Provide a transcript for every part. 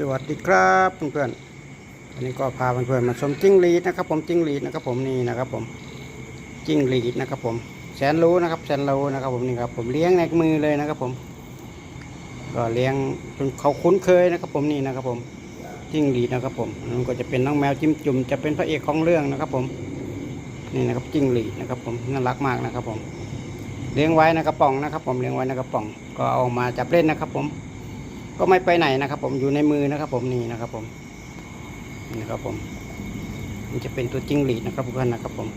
สวัสดีครับเพื่อนๆวันนี้ก็พาเพื่อนๆมาชมจิ้งหรีดนะครับ ผมจิ้งหรีดนะครับ ผมนี่นะครับ ผมจิ้งหรีดนะครับ ผมแสนรู้นะครับแสนรู้นะครับ ผมนี่ครับ ผมเลี้ยงในมือเลยนะครับ ผม ก็เลี้ยงจนเขาคุ้นเคยนะครับ ผมนี่นะครับ ผมจิ้งหรีดนะครับ ผมมันก็จะเป็นน้องแมวจิ้มจุ่มจะเป็นพระเอกของเรื่องนะครับ ผมนี่นะครับจิ้งหรีดนะครับ ผมน่ารักมากนะครับ ผม เลี้ยงไว้ในกระป๋องนะครับ ผมเลี้ยงไว้ในกระป๋อง ก็เอามาจับเล่นนะครับ ผม ก็ไม่ไปไหนนะครับ ผมอยู่ในมือนะครับ ผมนี่นะครับ ผมนี่นะครับผม มันจะเป็นตัวจิ้งหรีดนะครับทุกท่านนะครับ ผม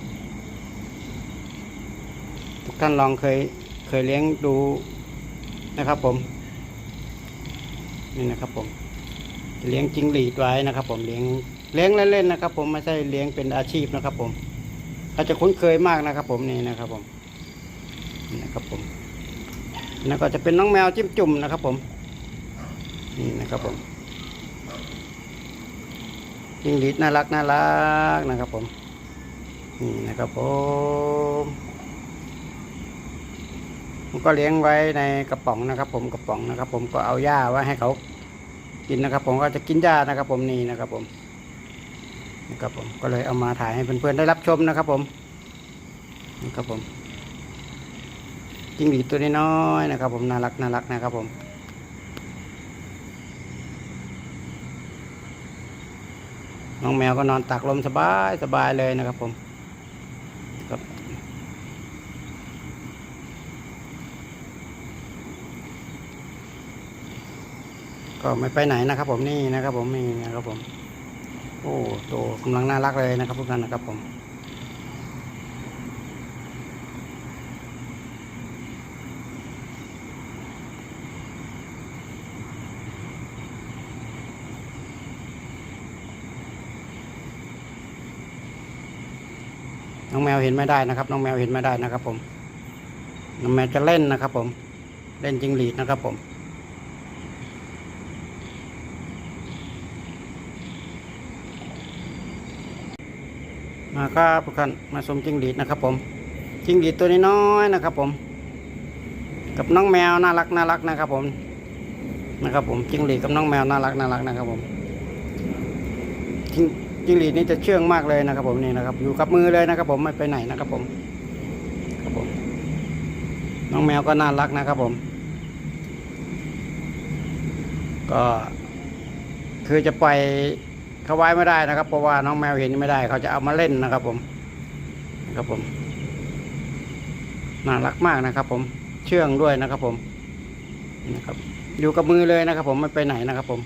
ทุกท่านลองเคยเคยเลี้ยงดูนะครับ ผม นี่นะครับ ผมเลี้ยงจิ้งหรีดไว้นะครับ ผมเลี้ยงเลี้ยงเล่นๆนะครับ ผมไม่ใช่เลี้ยงเป็นอาชีพนะครับ ผมเขาจะคุ้นเคยมากนะครับ ผมนี่นะครับ ผมนี่นะครับผมแล้วก็จะเป็นน้องแมวจิ้มจุ่มนะครับ ผม นี่นะครับผมจิงหรีดน่ารักน่ารักนะครับผม นี่นะครับผมผมก็เลี้ยงไว้ในกระป๋องนะครับ ผมกระป๋องนะครับ ผมก็เอาหญ้าไว้ให้เขากินนะครับ ผมก็จะกินหญ้านะครับ ผมนี่นะครับผมนะครับผมก็เลยเอามาถ่ายให้เพื่อนๆได้รับชมนะครับ ผมนี่ครับผมจิ้งหรีดตัวน้อยๆนะครับ ผมน่ารักน่ารักนะครับผม น้องแมวก็นอนตากลมสบายสบายเลยนะครับผมครับก็ไม่ไปไหนนะครับ ผมนี่นะครับ ผมนี่นะครับผม โอ้โตกำลังน่ารักเลยนะครับทุกท่านนะครับผม น้องแมวเห็นไม่ได้นะครับ น้องแมวเห็นไม่ได้นะครับ ผม น้องแมวจะเล่นนะครับ ผม เล่นจิงหรีดนะครับ ผมมาครับทุกท่านมาชมจิงหรีดนะครับ ผมจิงหรีดตัวนี้น้อยนะครับ ผม กับน้องแมวน่ารักน่ารักนะครับ ผมนะครับ ผมจิงหรีดกับน้องแมวน่ารักน่ารักนะครับ ผมจิง จิ้งหรีนี่จะเชื่องมากเลยนะครับ ผมนี่นะครับ อยู่กับมือเลยนะครับ ผมไม่ไปไหนนะครับผมครับผม น้องแมวก็น่ารักนะครับผม ก็ คือจะปล่อยเขาไว้ไม่ได้นะครับ เพราะว่าน้องแมวเห็นไม่ได้ เขาจะเอามาเล่นนะครับ ผมนะครับผมน่ารักมากนะครับ ผมเชื่องด้วยนะครับ ผมนะครับอยู่กับมือเลยนะครับ ผมไม่ไปไหนนะครับ ผม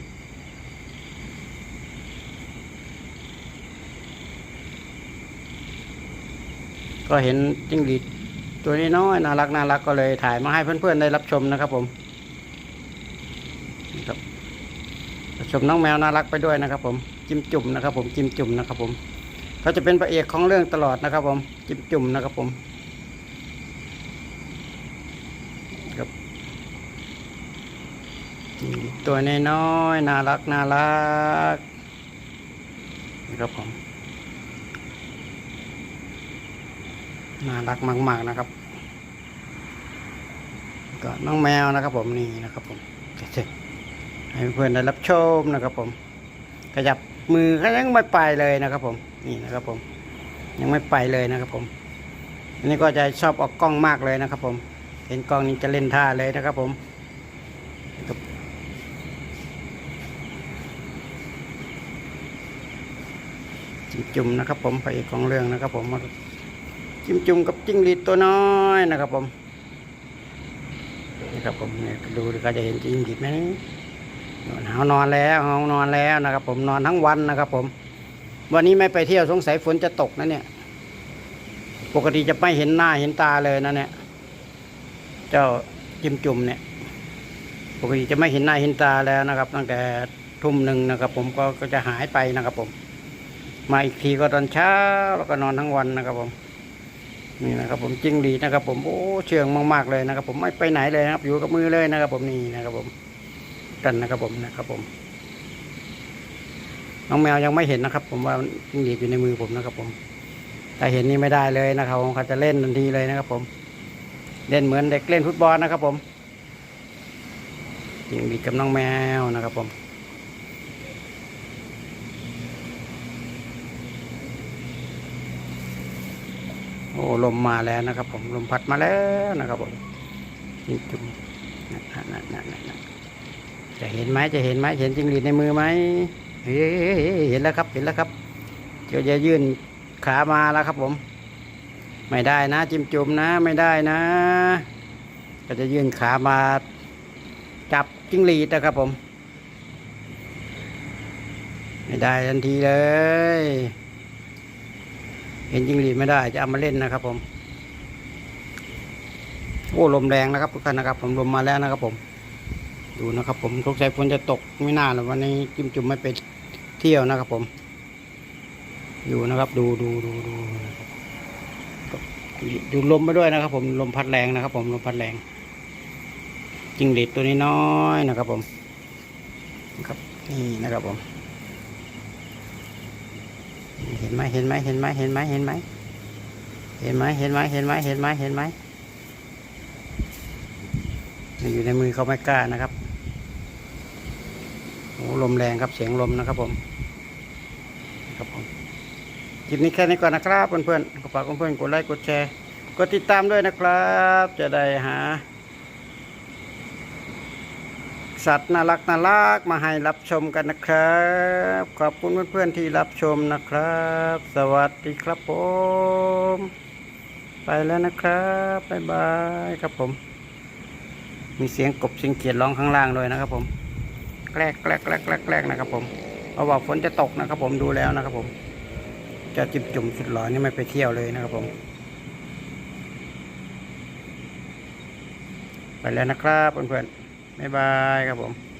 ก็เห็นจิ้งหรีดตัวนี้น้อยน่ารักน่ารักก็เลยถ่ายมาให้เพื่อนๆได้รับชมนะครับผมครับชมน้องแมวน่ารักไปด้วยนะครับ ผมจิ้มจุ่มนะครับ ผมจิ้มจุ่มนะครับ ผมเขาจะเป็นพระเอกของเรื่องตลอดนะครับ ผมจิ้มจุ่มนะครับผมครับตัวน้อยน่ารักน่ารักนะครับผม น่ารักมาก ๆนะครับ ก็น้องแมวนะครับผมนี่นะครับผมให้เพื่อนได้รับชมนะครับผม ขยับมือเขยังไม่ไปเลยนะครับผมนี่นะครับผม ยังไม่ไปเลยนะครับผมอันนี้ก็จะชอบออกกล้องมากเลยนะครับ ผม เห็นกล้องนี้จะเล่นท่าเลยนะครับผมจุ่มนะครับผมพระเอกของเรื่องนะครับผมมา จิ้มจุ่มกับจิ้งหรีดตัวน้อยนะครับผมนี่ครับผมเนี่ยดูดิเขาจะเห็นจิ้งหรีดไหมนอนหาวนอนแล้วหาวนอนแล้วนะครับ ผมนอนทั้งวันนะครับ ผม วันนี้ไม่ไปเที่ยวสงสัยฝนจะตกนะเนี่ย ปกติจะไม่เห็นหน้าเห็นตาเลยนะเนี่ย เจ้าจิ้มจุ่มเนี่ย ปกติจะไม่เห็นหน้าเห็นตาแล้วนะครับ ตั้งแต่ทุ่มหนึ่งนะครับ ผมก็จะหายไปนะครับ ผม มาอีกทีก็ตอนเช้าแล้วก็นอนทั้งวันนะครับผม นี่นะครับผมจิ้งหรีนะครับผมโอ้เชื่องมากๆเลยนะครับ ผมไม่ไปไหนเลยนะครับ อยู่กับมือเลยนะครับ ผมนี่นะครับผมกันนะครับผมนะครับผม น้องแมวยังไม่เห็นนะครับ ผมว่าจิ้งหรีอยู่ในมือผมนะครับ ผมถ้าเห็นนี่ไม่ได้เลยนะครับผมเขาจะเล่นทันทีเลยนะครับ ผม เล่นเหมือนเด็กเล่นฟุตบอลนะครับ ผมจิ้งหรีกับน้องแมวนะครับ ผม โอ้ลมมาแล้วนะครับ ผมลมพัดมาแล้วนะครับผมจิ้มจุ่มนั่นนั่นนั่นจะเห็นไหมจะเห็นไหมเห็นจิงหรีดในมือไหมเฮ้ยเห็นแล้วครับเห็นแล้วครับเดี๋ยวจะยื่นขามาแล้วครับ ผม ไม่ได้นะ จิ้มจุ่มนะ ไม่ได้นะ ก็จะยื่นขามาจับจิ้งหรีดนะครับผม ไม่ได้ทันทีเลย เห็นจิงหรีไม่ได้จะเอามาเล่นนะครับ ผม โอ้ลมแรงนะครับทุกท่านนะครับ ผมลมมาแล้วนะครับ ผม ดูนะครับ ผมทุกใจฝนจะตกไม่น่าหรอกวันนี้จิ้มจุ่มไม่ไปเที่ยวนะครับ ผมดูนะครับ ดูดูดูดูดูลมไปด้วยนะครับ ผมลมพัดแรงนะครับ ผมลมพัดแรงจิงหรีดตัวนี้น้อยนะครับ ผมครับนี่นะครับผม เห็นไหมเห็นไหมเห็นไหมเห็นไหมเห็นไหมเห็นไหมเห็นไหมเห็นไหมเห็นไหมเห็นไหมมันอยู่ในมือเขาไม่กล้านะครับโอ้ลมแรงครับเสียงลมนะครับผมครับผมคลิปนี้แค่นี้ก่อนนะครับเพื่อนๆก็ฝากเพื่อนๆกดไลค์กดแชร์กดติดตามด้วยนะครับ จะได้หา สัตว์น่ารักน่ารักมาให้รับชมกันนะครับ ขอบคุณเพื่อนๆที่รับชมนะครับ สวัสดีครับผม ไปแล้วนะครับบ๊ายบายครับผม มีเสียงกบเสียงเขียดร้องข้างล่างด้วยนะครับผมแกลกแกลกแกลกแกลกแกลกนะครับผมเพราะว่าฝนจะตกนะครับผมดูแล้วนะครับผมจะจิบจุ่มสุดหล่อนี่ไม่ไปเที่ยวเลยนะครับผม ไปแล้วนะครับเพื่อนๆ บ๊ายบายครับผม